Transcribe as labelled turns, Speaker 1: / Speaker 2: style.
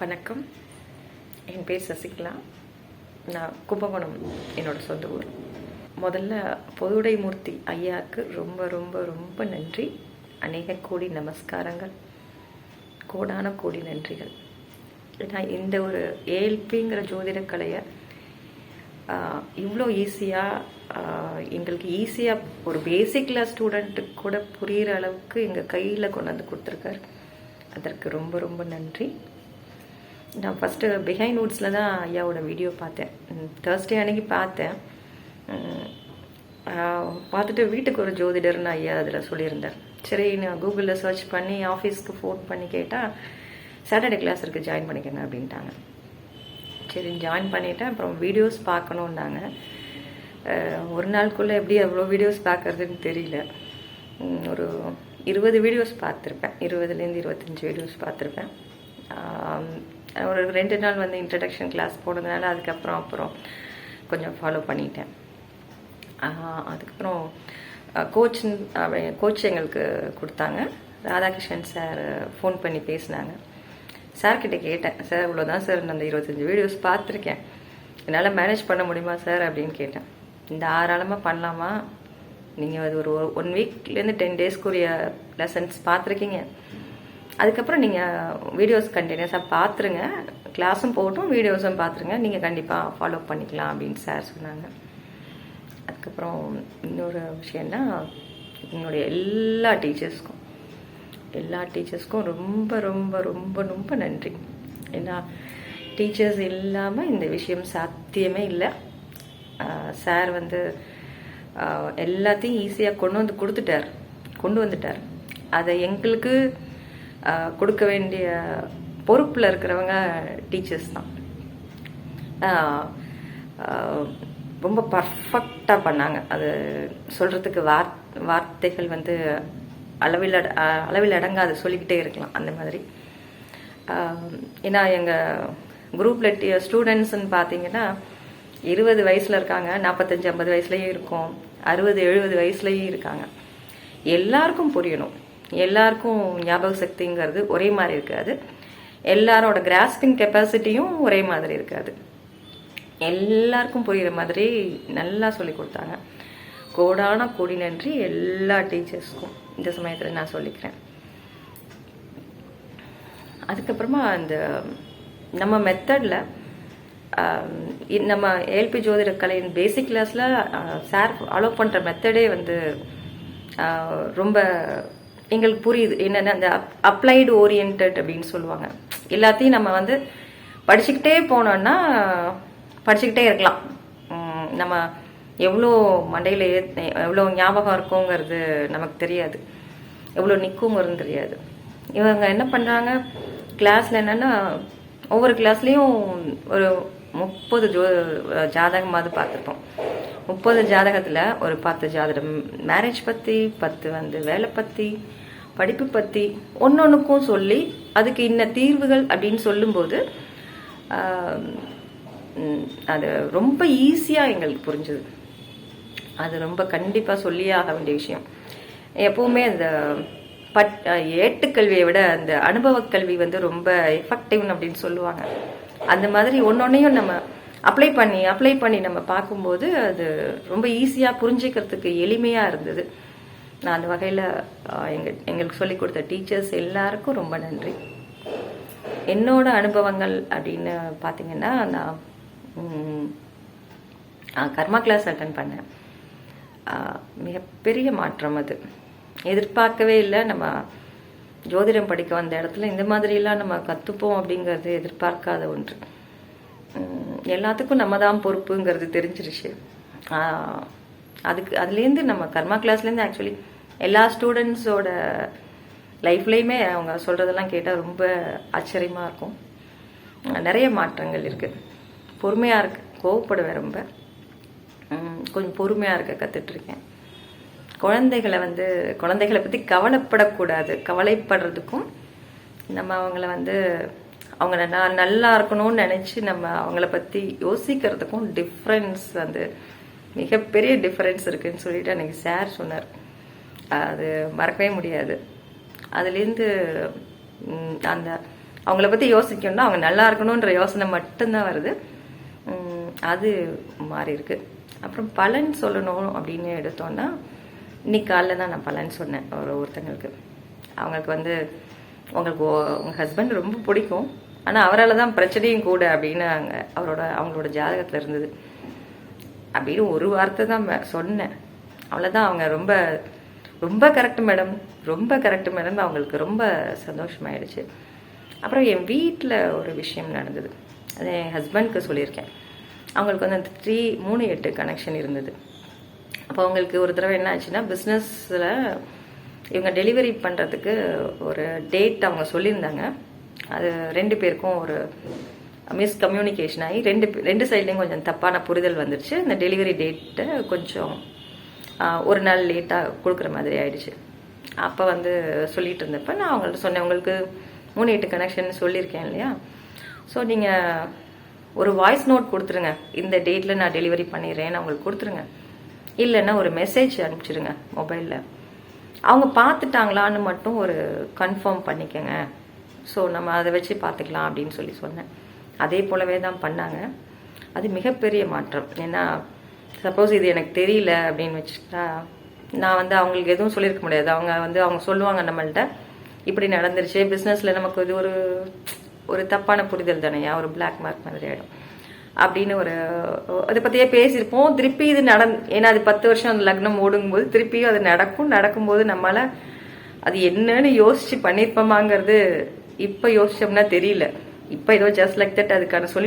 Speaker 1: வணக்கம். என் பேர் சசிகலா. நான் கும்பகோணம் என்னோட சொந்த ஊர். முதல்ல பொதுடை மூர்த்தி ஐயாவுக்கு ரொம்ப ரொம்ப ரொம்ப நன்றி. அநேக கோடி நமஸ்காரங்கள். கோடான கோடி நன்றிகள். ஏன்னா இந்த ஒரு ஏல்பிங்கிற ஜோதிட கலையை இவ்வளோ ஈஸியாக எங்களுக்கு ஈஸியாக ஒரு பேசிக் ஸ்டூடெண்ட்டுக்கு கூட புரிகிற அளவுக்கு எங்கள் கையில் கொண்டு வந்து கொடுத்துருக்காரு. அதற்கு ரொம்ப ரொம்ப நன்றி. நான் ஃபஸ்ட்டு பிஹைண்ட் நோட்ஸில் தான் ஐயாவோட வீடியோ பார்த்தேன். தேர்ஸ்டே அன்னைக்கு பார்த்தேன். பார்த்துட்டு வீட்டுக்கு ஒரு ஜோதிடர்னு ஐயா அதில் சொல்லியிருந்தார். சரி நான் கூகுளில் சர்ச் பண்ணி ஆஃபீஸ்க்கு ஃபோன் பண்ணி கேட்டால் சாட்டர்டே கிளாஸ் இருக்குது ஜாயின் பண்ணிக்கங்க அப்படின்ட்டாங்க. சரி ஜாயின் பண்ணிட்டேன். அப்புறம் வீடியோஸ் பார்க்கணுன்னாங்க ஒரு நாளுக்குள்ளே எப்படி அவ்வளோ வீடியோஸ் பார்க்கறதுன்னு தெரியல. ஒரு இருபது வீடியோஸ் பார்த்துருப்பேன். இருபதுலேருந்து இருபத்தஞ்சி வீடியோஸ் பார்த்துருப்பேன். ஒரு ரெண்டு நாள் வந்து இன்ட்ரடக்ஷன் கிளாஸ் போனதுனால அதுக்கப்புறம் அப்புறம் கொஞ்சம் ஃபாலோ பண்ணிட்டேன். அதுக்கப்புறம் கோச் கோச் எங்களுக்கு கொடுத்தாங்க. ராதாகிருஷ்ணன் சார் ஃபோன் பண்ணி பேசினாங்க. சார்கிட்ட கேட்டேன் சார் இவ்வளோதான் சார் நான் அந்த இருபத்தஞ்சி வீடியோஸ் பார்த்துருக்கேன். என்னால் மேனேஜ் பண்ண முடியுமா சார்? அப்படின்னு கேட்டேன். இந்த ஆறாளமாக பண்ணலாமா? நீங்கள் அது ஒரு ஒன் வீக்லேருந்து டென் டேஸ்க்குரிய லெசன்ஸ் பார்த்துருக்கீங்க. அதுக்கப்புறம் நீங்கள் வீடியோஸ் கண்டினியூஸாக பார்த்துருங்க கிளாஸும் போகட்டும் வீடியோஸும் பார்த்துருங்க நீங்கள் கண்டிப்பாக ஃபாலோ பண்ணிக்கலாம் அப்படின்னு சார் சொன்னாங்க. அதுக்கப்புறம் இன்னொரு விஷயம்னா என்னுடைய எல்லா டீச்சர்ஸ்க்கும் எல்லா டீச்சர்ஸ்க்கும் ரொம்ப ரொம்ப ரொம்ப ரொம்ப நன்றி. ஏன்னா டீச்சர்ஸ் இல்லாமல் இந்த விஷயம் சாத்தியமே இல்லை. சார் வந்து எல்லாத்தையும் ஈஸியாக கொண்டு வந்து கொடுத்துட்டார். கொண்டு வந்துட்டார். அதை எங்களுக்கு கொடுக்க வேண்டிய பொறுப்பில் இருக்கிறவங்க டீச்சர்ஸ் தான். ரொம்ப பர்ஃபெக்டாக பண்ணாங்க. அது சொல்கிறதுக்கு வார் வார்த்தைகள் வந்து அளவில் அட- அளவில் அடங்காது சொல்லிக்கிட்டே இருக்கலாம் அந்த மாதிரி. ஏன்னா எங்கள் குரூப்பில் ஸ்டூடெண்ட்ஸ்ன்னு பார்த்தீங்கன்னா இருபது வயசில் இருக்காங்க நாற்பத்தஞ்சு ஐம்பது வயசுலேயும் இருக்கும் அறுபது எழுபது வயசுலேயும் இருக்காங்க. எல்லாருக்கும் புரியணும். எல்லாருக்கும் ஞாபக சக்திங்கிறது ஒரே மாதிரி இருக்காது. எல்லாரோட கிராஸ்பிங் கெப்பாசிட்டியும் ஒரே மாதிரி இருக்காது. எல்லாருக்கும் புரிகிற மாதிரி நல்லா சொல்லி கொடுத்தாங்க. கோடான கோடி நன்றி எல்லா டீச்சர்ஸ்க்கும். இந்த சமயத்தில் நான் சொல்லிக்கிறேன். அதுக்கப்புறமா அந்த நம்ம மெத்தடில் நம்ம ஏல்பி ஜோதிட கலையின் பேசிக் கிளாஸில் சார் அலோவ் பண்ணுற மெத்தடே வந்து ரொம்ப எங்களுக்கு புரியுது. என்னென்ன அந்த அப்ளைடு ஓரியன்ட் அப்படின்னு சொல்லுவாங்க. எல்லாத்தையும் நம்ம வந்து படிச்சுக்கிட்டே போனோம்னா படிச்சுக்கிட்டே இருக்கலாம். நம்ம எவ்வளோ மண்டையில் எவ்வளோ ஞாபகம் இருக்குங்கிறது நமக்கு தெரியாது. எவ்வளோ நிற்குங்கிறது தெரியாது. இவங்க என்ன பண்ணுறாங்க கிளாஸில் என்னென்னா ஒவ்வொரு கிளாஸ்லேயும் ஒரு முப்பது ஜோ ஜாதகமாவது பார்த்துருப்போம். முப்பது ஜாதகத்தில் ஒரு பத்து ஜாதகம். மேரேஜ் பற்றி பத்து வந்து வேலை பற்றி படிப்பு பற்றி ஒன்றொன்றுக்கும் சொல்லி அதுக்கு இன்ன தீர்வுகள் அப்படின்னு சொல்லும்போது அது ரொம்ப ஈஸியாக எங்களுக்கு புரிஞ்சுது. அது ரொம்ப கண்டிப்பாக சொல்லியே ஆக வேண்டிய விஷயம். எப்பவுமே அந்த பட் ஏட்டுக்கல்வியை விட அந்த அனுபவக் கல்வி வந்து ரொம்ப எஃபெக்டிவ் அப்படின்னு சொல்லுவாங்க. அந்த மாதிரி ஒன்னொன்னையும் நம்ம அப்ளை பண்ணி அப்ளை பண்ணி நம்ம பார்க்கும்போது அது ரொம்ப ஈஸியாக புரிஞ்சுக்கிறதுக்கு எளிமையாக இருந்தது. நான் அந்த வகையில் எங்கள் எங்களுக்கு சொல்லிக் கொடுத்த டீச்சர்ஸ் எல்லாருக்கும் ரொம்ப நன்றி. என்னோட அனுபவங்கள் அப்படின்னு பார்த்தீங்கன்னா நான் கர்மா கிளாஸ் அட்டன் பண்ணேன். மிகப்பெரிய மாற்றம் அது. எதிர்பார்க்கவே இல்லை. நம்ம ஜோதிடம் படிக்க வந்த இடத்துல இந்த மாதிரிலாம் நம்ம கற்றுப்போம் அப்படிங்கிறது எதிர்பார்க்காத ஒன்று. எல்லாத்துக்கும் நம்ம தான் பொறுப்புங்கிறது தெரிஞ்சிருச்சு. அதுக்கு அதுலேருந்து நம்ம கர்மா கிளாஸ்லேருந்து ஆக்சுவலி எல்லா ஸ்டூடெண்ட்ஸோட லைஃப்லேயுமே அவங்க சொல்கிறதெல்லாம் கேட்டால் ரொம்ப ஆச்சரியமாக இருக்கும். நிறைய மாற்றங்கள் இருக்குது பொறுமையாக இருக்கு கோவப்படுவேன் ரொம்ப. கொஞ்சம் பொறுமையாக இருக்க கற்றுட்ருக்கேன் குழந்தைகளை வந்து குழந்தைகளை பற்றி கவலைப்படக்கூடாது. கவலைப்படுறதுக்கும் நம்ம அவங்கள வந்து அவங்க ந- நல்லா இருக்கணும்னு நினச்சி நம்ம அவங்கள பற்றி யோசிக்கிறதுக்கும் டிஃப்ரென்ஸ் வந்து மிகப்பெரிய டிஃப்ரென்ஸ் இருக்குன்னு சொல்லிட்டு அன்றைக்கி சார் சொன்னார். அது மறக்கவே முடியாது. அதுலேருந்து அந்த அவங்கள பற்றி யோசிக்கணும்னா அவங்க நல்லா இருக்கணுன்ற யோசனை மட்டும்தான் வருது. அது மாறி இருக்கு அப்புறம் பலன் சொல்லணும் அப்படின்னு எடுத்தோம்னா இன்னைக்கு காலைல தான் நான் பலன்னு சொன்னேன். ஒரு ஒருத்தங்களுக்கு. அவங்களுக்கு வந்து உங்களுக்கு ஓ- ஹஸ்பண்ட் ரொம்ப பிடிக்கும். ஆனால் அவரால் தான் பிரச்சனையும் கூட அப்படின்னு அங்க அவரோட அவங்களோட ஜாதகத்தில் இருந்தது. அப்படின்னு ஒரு வார்த்தை தான் சொன்னேன். அவ்வளோதான் அவங்க ரொம்ப ரொம்ப கரெக்ட் மேடம் ரொம்ப கரெக்ட் மேடம் அவங்களுக்கு ரொம்ப சந்தோஷமாயிடுச்சு. அப்புறம் என் வீட்டில் ஒரு விஷயம் நடந்தது. அது என் ஹஸ்பண்ட்க்கு சொல்லியிருக்கேன். அவங்களுக்கு வந்து அந்த த்ரீ மூணு எட்டு கனெக்ஷன் இருந்தது. அப்போ அவங்களுக்கு ஒரு தடவை என்ன ஆச்சுன்னா பிஸ்னஸில் இவங்க டெலிவரி பண்ணுறதுக்கு ஒரு டேட் அவங்க சொல்லியிருந்தாங்க. அது ரெண்டு பேருக்கும் ஒரு மிஸ்கம்யூனிகேஷன் ஆகி ரெண்டு ரெண்டு சைட்லேயும் கொஞ்சம் தப்பான புரிதல் வந்துடுச்சு இந்த டெலிவரி டேட்டை கொஞ்சம் ஒரு நாள் லேட்டாக கொடுக்குற மாதிரி ஆயிடுச்சு. அப்போ வந்து சொல்லிட்டு இருந்தப்ப நான் அவங்கள்ட்ட சொன்னேன் உங்களுக்கு மூணு எட்டு கனெக்ஷன் சொல்லியிருக்கேன் இல்லையா? ஸோ நீங்கள் ஒரு வாய்ஸ் நோட் கொடுத்துருங்க. இந்த டேட்டில் நான் டெலிவரி பண்ணிடுறேன்னு அவங்களுக்கு கொடுத்துருங்க. இல்லைன்னா ஒரு மெசேஜ் அனுப்பிச்சிடுங்க மொபைலில் அவங்க பார்த்துட்டாங்களான்னு மட்டும் ஒரு கன்ஃபார்ம் பண்ணிக்கங்க. ஸோ நம்ம அதை வச்சு பார்த்துக்கலாம் அப்படின்னு சொல்லி சொன்னேன். அதே போலவே தான் பண்ணாங்க. அது மிகப்பெரிய மாற்றம். ஏன்னா சப்போஸ் இது எனக்கு தெரியல அப்படின்னு வச்சுட்டா நான் வந்து அவங்களுக்கு எதுவும் சொல்லியிருக்க முடியாது. அவங்க வந்து அவங்க சொல்லுவாங்க நம்மள்கிட்ட இப்படி நடந்துருச்சு. பிஸ்னஸில் நமக்கு இது ஒரு ஒரு தப்பான புரிதல் தானேயா ஒரு பிளாக் மார்க் மாதிரி ஆகிடும் அப்படின்னு ஒரு அதை பற்றியே பேசியிருப்போம். திருப்பி இது நடந் ஏன்னா அது பத்து வருஷம் அந்த லக்னம் ஓடும்போது திருப்பியும் அது நடக்கும். நடக்கும்போது நம்மளால அது என்னன்னு யோசிச்சு பண்ணியிருப்போமாங்கிறது இப்போ யோசிச்சோம்னா தெரியல. இப்போ ஏதோ ஜஸ்ட் லைக் தட் அதுக்கான சொல்லி